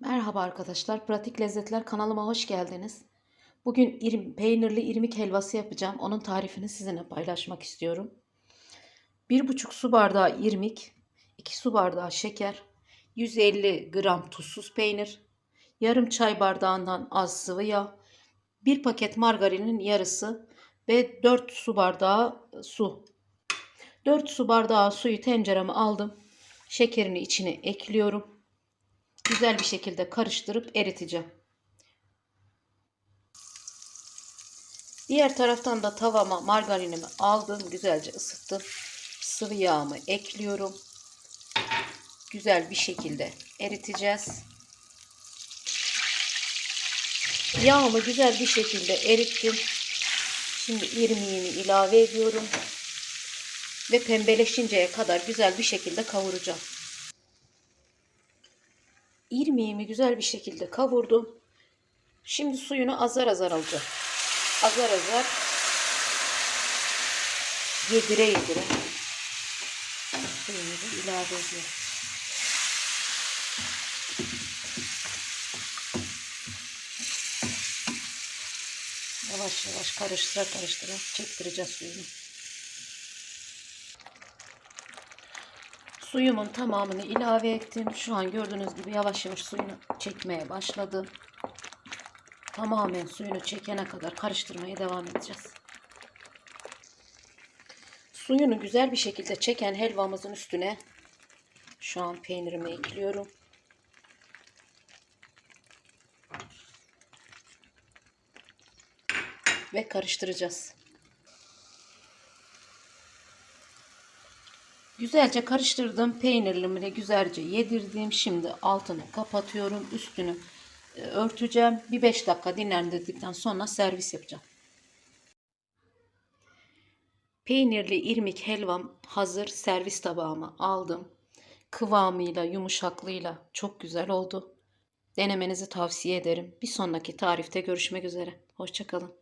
Merhaba arkadaşlar. Pratik Lezzetler kanalıma hoş geldiniz. Bugün irim, peynirli irmik helvası yapacağım. Onun tarifini sizinle paylaşmak istiyorum. 1,5 su bardağı irmik, 2 su bardağı şeker, 150 gram tuzsuz peynir, yarım çay bardağından az sıvı yağ, 1 paket margarinin yarısı ve 4 su bardağı su. 4 su bardağı suyu tencereme aldım. Şekerini içine ekliyorum güzel bir şekilde karıştırıp eriteceğim. Diğer taraftan da tavama margarinimi aldım. Güzelce ısıttım. Sıvı yağımı ekliyorum. Güzel bir şekilde eriteceğiz. Yağımı güzel bir şekilde erittim. Şimdi irmiğimi ilave ediyorum. Ve pembeleşinceye kadar güzel bir şekilde kavuracağım. İrmiğimi güzel bir şekilde kavurdum. Şimdi suyunu azar azar alacağım. Azar azar yedire yedire suyunu da ilave ediyorum. Yavaş yavaş karıştıra karıştıra çektireceğiz suyunu. Suyumun tamamını ilave ettim. Şu an gördüğünüz gibi yavaş yavaş suyunu çekmeye başladı. Tamamen suyunu çekene kadar karıştırmaya devam edeceğiz. Suyunu güzel bir şekilde çeken helvamızın üstüne şu an peynirimi ekliyorum. Ve karıştıracağız. Güzelce karıştırdım. Peynirlerimi de güzelce yedirdim. Şimdi altını kapatıyorum. Üstünü e, örteceğim. Bir 5 dakika dinlendirdikten sonra servis yapacağım. Peynirli irmik helvam hazır. Servis tabağıma aldım. Kıvamıyla, yumuşaklığıyla çok güzel oldu. Denemenizi tavsiye ederim. Bir sonraki tarifte görüşmek üzere. Hoşçakalın.